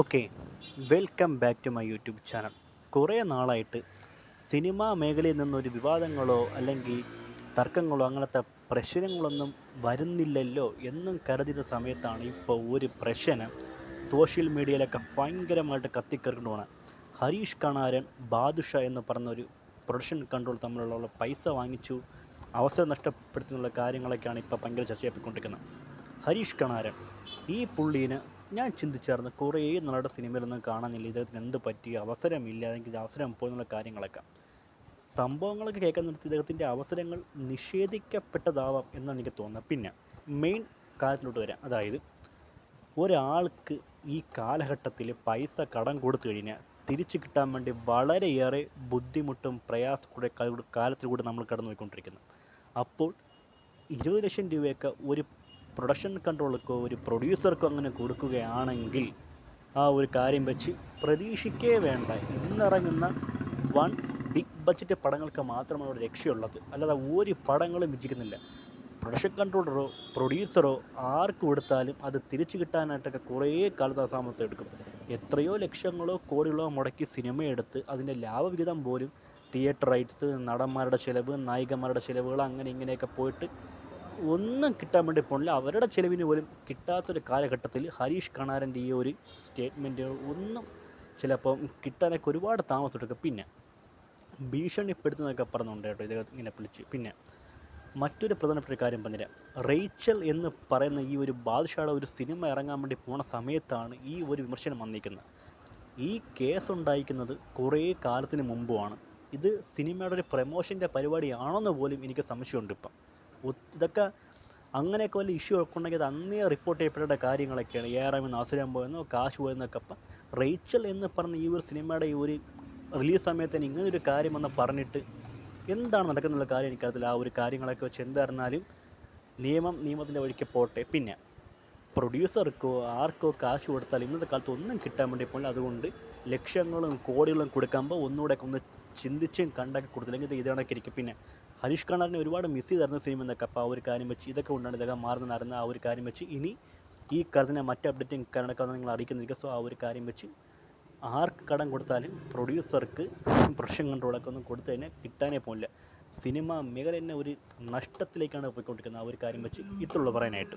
Okay welcome back to my YouTube channel. കുറേ നാളായിട്ട് cinema മേഖലയിൽ നിന്നൊരു വിവാദങ്ങളോ അല്ലെങ്കിൽ തർക്കങ്ങളോ അങ്ങനത്തെ പ്രശ്നങ്ങളൊന്നും വരുന്നില്ലല്ലോ എന്നും കരുതിയ സമയത്താണ് ഇപ്പോൾ ഒരു പ്രശ്നം സോഷ്യൽ മീഡിയയിലൊക്കെ ഭയങ്കരമായിട്ട് കത്തിക്കറിഞ്ഞുകൊണ്ട് ഹരീഷ് കണാരൻ ബാദുഷ എന്ന് പറഞ്ഞൊരു പ്രൊഡക്ഷൻ കൺട്രോൾ തമ്മിലുള്ള പൈസ വാങ്ങിച്ചു. അവസരം നഷ്ടപ്പെടുത്തുന്നുള്ള കാര്യങ്ങളൊക്കെയാണ് ഇപ്പോൾ ഭയങ്കര ചർച്ച ചെയ്യപ്പെട്ടുകൊണ്ടിരിക്കുന്നത് ഹരീഷ് കണാരൻ ഈ പുള്ളീനെ ഞാൻ ചിന്തിച്ചായിരുന്നു കുറേ നാളുടെ സിനിമയിലൊന്നും കാണാനില്ല. ഇദ്ദേഹത്തിന് എന്ത് പറ്റി? അവസരമില്ല. അല്ലെങ്കിൽ അവസരം പോയി എന്നുള്ള കാര്യങ്ങളൊക്കെ. സംഭവങ്ങളൊക്കെ കേൾക്കാൻ നിർത്തി ഇദ്ദേഹത്തിന്റെ അവസരങ്ങൾ നിഷേധിക്കപ്പെട്ടതാവാം എന്നാണ് എനിക്ക് തോന്നുന്നത്. പിന്നെ മെയിൻ കാര്യത്തിലോട്ട് വരാം. അതായത് ഒരാൾക്ക് ഈ കാലഘട്ടത്തിൽ പൈസ കടം കൊടുത്തു കഴിഞ്ഞാൽ തിരിച്ചു കിട്ടാൻ വേണ്ടി വളരെയേറെ ബുദ്ധിമുട്ടും പ്രയാസക്കൂടെ കാലത്തിൽ കൂടെ നമ്മൾ കടന്നു പോയിക്കൊണ്ടിരിക്കുന്നു അപ്പോൾ ഇരുപത് ലക്ഷം രൂപയൊക്കെ ഒരു പ്രൊഡക്ഷൻ കൺട്രോൾക്കോ ഒരു പ്രൊഡ്യൂസർക്കോ അങ്ങനെ കൊടുക്കുകയാണെങ്കിൽ ആ ഒരു കാര്യം വെച്ച് പ്രതീക്ഷിക്കേ വേണ്ട. ഇന്നിറങ്ങുന്ന വൺ ബിഗ് ബഡ്ജറ്റ് പടങ്ങൾക്ക് മാത്രമാണ് ഒരു രക്ഷയുള്ളത്. അല്ലാതെ ഒരു പടങ്ങളും വിജയിക്കുന്നില്ല. പ്രൊഡക്ഷൻ കൺട്രോളറോ പ്രൊഡ്യൂസറോ ആർക്ക് കൊടുത്താലും അത് തിരിച്ചു കിട്ടാനായിട്ടൊക്കെ കുറേ കാലതാമസം താമസം എടുക്കും. എത്രയോ ലക്ഷങ്ങളോ കോടികളോ മുടക്കി സിനിമ എടുത്ത് അതിന്റെ ലാഭവിഹിതം പോലും തിയേറ്റർ റൈറ്റ്സ് നടന്മാരുടെ ചിലവ് നായികമാരുടെ ചിലവുകൾ അങ്ങനെ ഇങ്ങനെയൊക്കെ പോയിട്ട് ഒന്നും കിട്ടാൻ വേണ്ടി പോണില്ല. അവരുടെ ചിലവിന് പോലും കിട്ടാത്തൊരു കാലഘട്ടത്തിൽ ഹരീഷ് കണാരന്റെ ഈ ഒരു സ്റ്റേറ്റ്മെന്റുകൾ ഒന്നും ചിലപ്പം കിട്ടാനൊക്കെ ഒരുപാട് താമസം എടുക്കും പിന്നെ ഭീഷണിപ്പെടുത്തുന്നതൊക്കെ പറഞ്ഞുണ്ട് കേട്ടോ ഇദ്ദേഹം ഇങ്ങനെ വിളിച്ച്. പിന്നെ മറ്റൊരു പ്രധാനപ്പെട്ട കാര്യം പറഞ്ഞുതരാം. റേച്ചൽ എന്ന് പറയുന്ന ഈ ഒരു ബാദ്ഷായുടെ ഒരു സിനിമ ഇറങ്ങാൻ വേണ്ടി പോണ സമയത്താണ് ഈ ഒരു വിമർശനം വന്നിരിക്കുന്നത്. ഈ കേസ് ഉണ്ടായിരിക്കുന്നത് കുറേ കാലത്തിന് മുമ്പുമാണ്. ഇത് സിനിമയുടെ ഒരു പ്രമോഷന്റെ പരിപാടിയാണെന്ന് പോലും എനിക്ക് സംശയമുണ്ട് ഇപ്പം. ഇതൊക്കെ അങ്ങനെയൊക്കെ വല്ല ഇഷ്യൂ ഒക്കെ ഉണ്ടെങ്കിൽ അത് അന്നേ റിപ്പോർട്ട് ചെയ്യപ്പെടേണ്ട കാര്യങ്ങളൊക്കെയാണ്. എം നാസുരാൻ പോയെന്നോ കാശ് പോയെന്നൊക്കെ അപ്പം റേച്ചൽ എന്ന് പറഞ്ഞ ഈ ഒരു സിനിമയുടെ ഈ ഒരു റിലീസ് സമയത്ത് തന്നെ ഇങ്ങനെ ഒരു കാര്യമെന്ന് പറഞ്ഞിട്ട് എന്താണ് നടക്കുന്നുള്ള കാര്യം എനിക്കറിയത്തില്ല. ആ ഒരു കാര്യങ്ങളൊക്കെ വെച്ച് എന്തായിരുന്നാലും നിയമം നിയമത്തിന്റെ വഴിക്ക് പോട്ടെ. പിന്നെ പ്രൊഡ്യൂസർക്കോ ആർക്കോ കാശ് കൊടുത്താൽ ഇന്നത്തെ കാലത്ത് ഒന്നും കിട്ടാൻ വേണ്ടി പോകില്ല അതുകൊണ്ട് ലക്ഷങ്ങളും കോടികളും കൊടുക്കുമ്പോൾ ഒന്നുകൂടെ ഒന്ന് ചിന്തിച്ചും കണ്ടൊക്കെ കൊടുത്തില്ലെങ്കിൽ ഇത് ഇതേണൊക്കെ ഇരിക്കും. പിന്നെ ഹരീഷ് കണ്ണാറിനെ ഒരുപാട് മിസ് ചെയ്തായിരുന്നു സിനിമ എന്നൊക്കെ അപ്പോൾ ആ ഒരു കാര്യം വെച്ച് ഇതൊക്കെ ഉണ്ടാണ് ഇതൊക്കെ മാറുന്ന നടന്ന ആ ഒരു കാര്യം വെച്ച് ഇനി ഈ കാര്യത്തിനെ മറ്റ് അപ്ഡേറ്റിംഗ് കാരണമൊക്കെ നിങ്ങൾ അറിയിക്കുന്നിരിക്കുക സോ ആ ഒരു കാര്യം വെച്ച് ആർക്ക് കടം കൊടുത്താലും പ്രൊഡ്യൂസർക്ക് പ്രൊഡക്ഷൻ കൺട്രോളൊക്കെ ഒന്നും കൊടുത്തു കഴിഞ്ഞാൽ കിട്ടാനേ പോകില്ല സിനിമ മേഖല തന്നെ ഒരു നഷ്ടത്തിലേക്കാണ് പോയിക്കൊണ്ടിരിക്കുന്നത് ആ ഒരു കാര്യം വെച്ച് ഇത്രയുള്ളൂ പറയാനായിട്ട്.